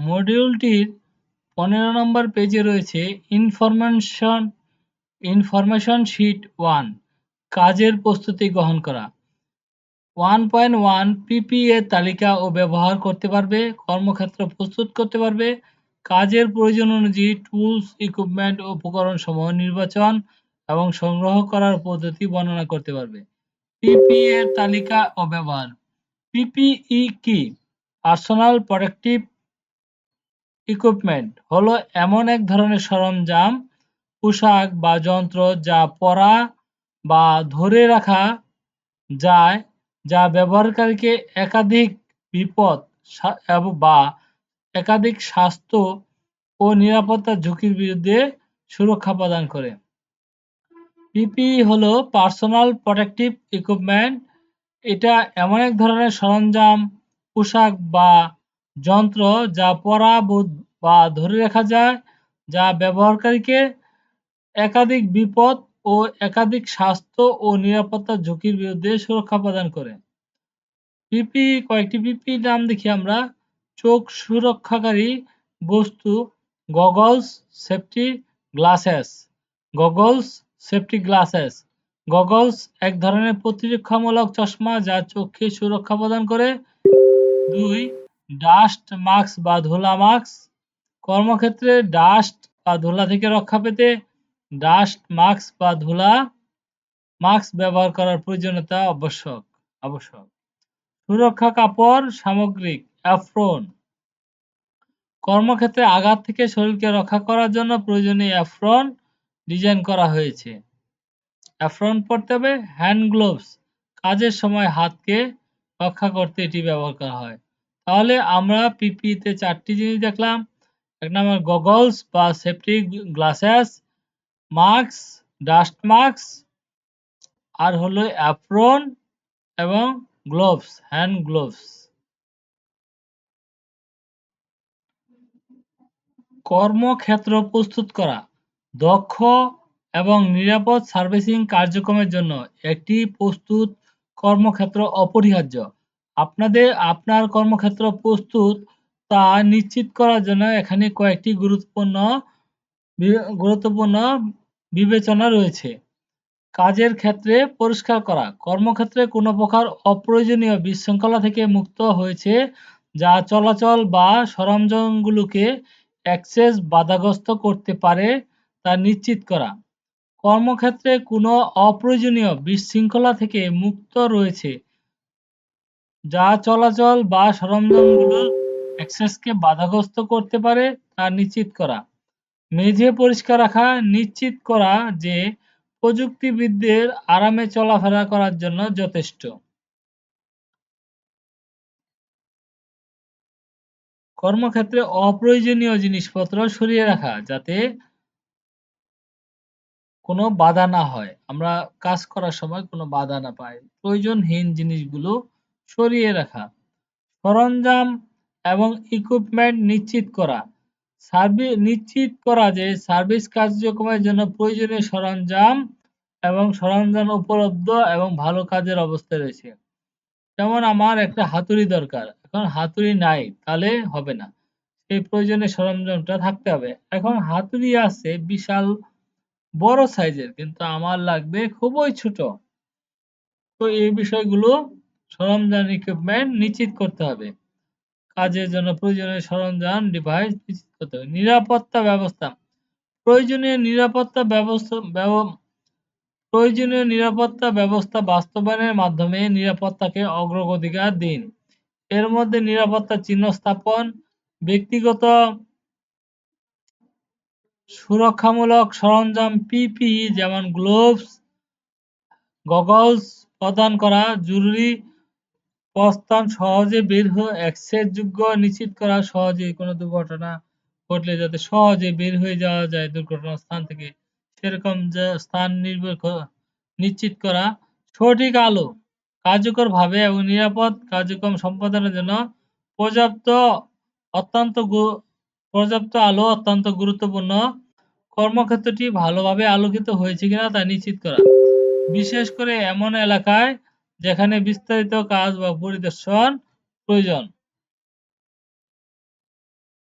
মডিউলটির পনেরো নম্বর পেজে রয়েছে ইনফরমেশন ইনফরমেশন শিট ওয়ান কাজের প্রস্তুতি গ্রহণ করা। ওয়ান পয়েন্ট ওয়ান পিপি এর তালিকা ও ব্যবহার করতে পারবে, কর্মক্ষেত্র প্রস্তুত করতে পারবে, কাজের প্রয়োজন অনুযায়ী টুলস ইকুইপমেন্ট ও উপকরণ সমূহ নির্বাচন এবং সংগ্রহ করার পদ্ধতি বর্ণনা করতে পারবে। পিপি এর তালিকা ও ব্যবহার। পিপিই কি? পার্সোনাল প্রোটেক্টিভ ইকুইপমেন্ট হলো এমন এক ধরনের সরঞ্জাম, পোশাক বা যন্ত্র যা পরা বা ধরে রাখা যায়, যা ব্যবহারকারীকে একাধিক বিপদ বা একাধিক স্বাস্থ্য ও নিরাপত্তা ঝুঁকির বিরুদ্ধে সুরক্ষা প্রদান করে। পিপিই হলো পার্সোনাল প্রোটেক্টিভ ইকুইপমেন্ট এটা এমন এক ধরনের সরঞ্জাম, পোশাক বা যন্ত্র যা পরা বা ধরে রাখা যায়, যা ব্যবহারকারীকে একাধিক বিপদ ও একাধিক স্বাস্থ্য ও নিরাপত্তা ঝুঁকির বিরুদ্ধে সুরক্ষা প্রদান করে। পিপি, কয়েকটি পিপি নাম দেখি আমরা। চোখ সুরক্ষাকারী বস্তু, goggles, safety glasses. Goggles, safety glasses. Goggles এক ধরনের প্রতিরক্ষামূলক চশমা যা চোখে সুরক্ষা প্রদান করে। দুই ডাস্ট মাস্ক বা ধুলা মাস্ক কর্মক্ষেত্রে ডাস্ট বা ধুলা থেকে রক্ষা পেতে ডাস্ট মাস্ক বা ধুলা মাস্ক ব্যবহার করার প্রয়োজনীয়তা আবশ্যক আবশ্যক। সুরক্ষা কাপড়, সামগ্রিক অ্যাফ্রন কর্মক্ষেত্রে আঘাত থেকে শরীরকে রক্ষা করার জন্য প্রয়োজনীয় অ্যাফ্রন ডিজাইন করা হয়েছে। অ্যাফ্রন পরতে হবে হ্যান্ড গ্লোভস কাজের সময় হাতকে রক্ষা করতে এটি ব্যবহার করা হয়। তাহলে আমরা পিপিতে চারটি জিনিস দেখলাম। এক নম্বর গগলস বা safety glasses mask dust mask আর হলো অ্যাপ্রন এবং গ্লোভস হ্যান্ড গ্লোভস কর্মক্ষেত্র প্রস্তুত করা, দক্ষ এবং নিরাপদ সার্ভিসিং কার্যক্রমের জন্য একটি প্রস্তুত কর্মক্ষেত্র অপরিহার্য। আপনাদের, আপনার কর্মক্ষেত্র প্রস্তুত, তা নিশ্চিত করার জন্য এখানে কয়েকটি গুরুত্বপূর্ণ গুরুত্বপূর্ণ বিবেচনা রয়েছে। কাজের ক্ষেত্রে পরিষ্কার করা। কর্মক্ষেত্রে কোনো প্রকার অপ্রয়োজনীয় বিশৃঙ্খলা থেকে মুক্ত হয়েছে, যা চলাচল বা সরঞ্জামগুলোকে অ্যাক্সেস বাধাগ্রস্ত করতে পারে, তা নিশ্চিত করা। কর্মক্ষেত্রে কোনো অপ্রয়োজনীয় বিশৃঙ্খলা থেকে মুক্ত রয়েছে যা চলাচল বা সরঞ্জামগুলোর অ্যাক্সেসকে বাধাগ্রস্ত করতে পারে তা নিশ্চিত করা। মেঝে পরিষ্কার রাখা, নিশ্চিত করা যে প্রযুক্তিবিদদের আরামে চলাফেরা করার জন্য যথেষ্ট। কর্মক্ষেত্রে অপ্রয়োজনীয় জিনিসপত্র সরিয়ে রাখা যাতে কোনো বাধা না হয়। আমরা কাজ করার সময় কোনো বাধা না পাই। প্রয়োজনহীন জিনিসগুলো সরিয়ে রাখা, সরঞ্জাম এবং ইকুইপমেন্ট নিশ্চিত করা। সার্ভিস নিশ্চিত করা যে সার্ভিস কার্যক্রমের জন্য প্রয়োজনীয় সরঞ্জাম এবং সরঞ্জাম উপলব্ধ এবং ভালো কাজের অবস্থায় রয়েছে। যেমন আমার একটা হাতুড়ি দরকার। এখন হাতুড়ি নাই, তাহলে হবে না। সেই প্রয়োজনীয় সরঞ্জামটা থাকতে হবে। এখন হাতুড়ি আছে বিশাল, বড় সাইজের, কিন্তু আমার লাগবে খুবই ছোট। তো এই বিষয়গুলো সরঞ্জাম ইকুইপমেন্ট নিশ্চিত করতে হবে। কাজের জন্য প্রয়োজনীয় সরঞ্জাম ডিভাইস নিশ্চিত করতে হবে। নিরাপত্তা ব্যবস্থা। প্রয়োজনীয় নিরাপত্তা ব্যবস্থা প্রয়োজনীয় নিরাপত্তা ব্যবস্থা বাস্তবায়নের মাধ্যমে নিরাপত্তাকে অগ্রগতিকার দিন। এর মধ্যে নিরাপত্তা চিহ্ন স্থাপন, ব্যক্তিগত সুরক্ষামূলক সরঞ্জাম পিপিই যেমন গ্লোভস গগলস প্রদান করা জরুরি। প্রস্থান সহজে বের হয়ে যোগ্য নিশ্চিত করা সহজে কোনো দুর্ঘটনা ঘটলে যাতে সহজে বের হয়ে যাওয়া যায় দুর্ঘটনা স্থান থেকে, সেরকম যে স্থান নির্ভর নিশ্চিত করা সঠিক আলো, কার্যকরভাবে এবং নিরাপদ কার্যক্রম সম্পাদনের জন্য পর্যাপ্ত অত্যন্ত পর্যাপ্ত আলো অত্যন্ত গুরুত্বপূর্ণ। কর্মক্ষেত্রটি ভালোভাবে আলোকিত হয়েছে কিনা তা নিশ্চিত করা। বিশেষ করে এমন এলাকায় যেখানে বিস্তারিত কাজ বা পরিদর্শন প্রয়োজন।